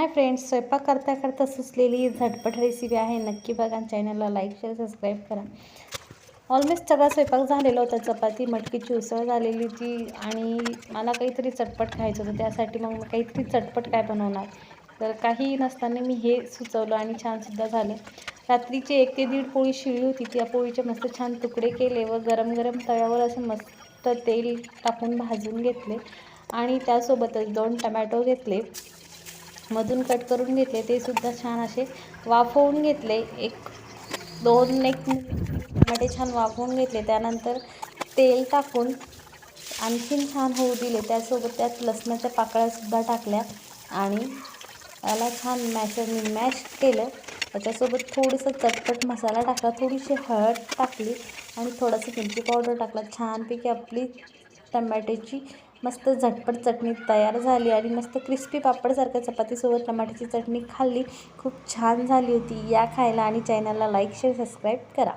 Hi friends स्वयंपाक करता करता सुचलेली झटपट रेसिपी आहे. नक्की बघा चॅनलला लाईक शेअर सबस्क्राईब करा. ऑलमोस्ट सगळा स्वयंपाक झालेला होता. चपाती मटकीची उसळ झालेली होती आणि मला काहीतरी चटपट खायचं होतं. त्यासाठी मग काहीतरी चटपट काय बनवणार? तर काही नसताना मी हे सुचवलं आणि छानसुद्धा झालं. रात्रीची एक ते दीड पोळी शिळी होती. त्या पोळीचे मस्त छान तुकडे केले व गरम गरम तव्यावर असे मस्त तेल टाकून भाजून घेतले आणि त्यासोबतच दोन टमॅटो घेतले. मधून कट करून घेतले ते सुद्धा छान असे वाफवून घेतले. एक दोन एक टमाटे छान वाफवून घेतले. त्यानंतर तेल टाकून आणखीन छान होऊ दिले. त्यासोबत त्यात लसणाच्या पाकळ्यासुद्धा टाकल्या आणि त्याला छान मॅशरनी मॅश केलं. त्याच्यासोबत थोडंसं चटपट मसाला टाकला. थोडीशी हळद टाकली आणि थोडंसं मिरची पावडर टाकला. छानपैकी आपली टमाट्याची मस्त झटपट चटणी तयार झाली आणि मस्त क्रिस्पी पापडसारख्या चपातीसोबत टमाट्याची चटणी खाल्ली. खूप छान झाली होती. या खायला आणि चॅनलला लाईक शेअर सबस्क्राईब करा.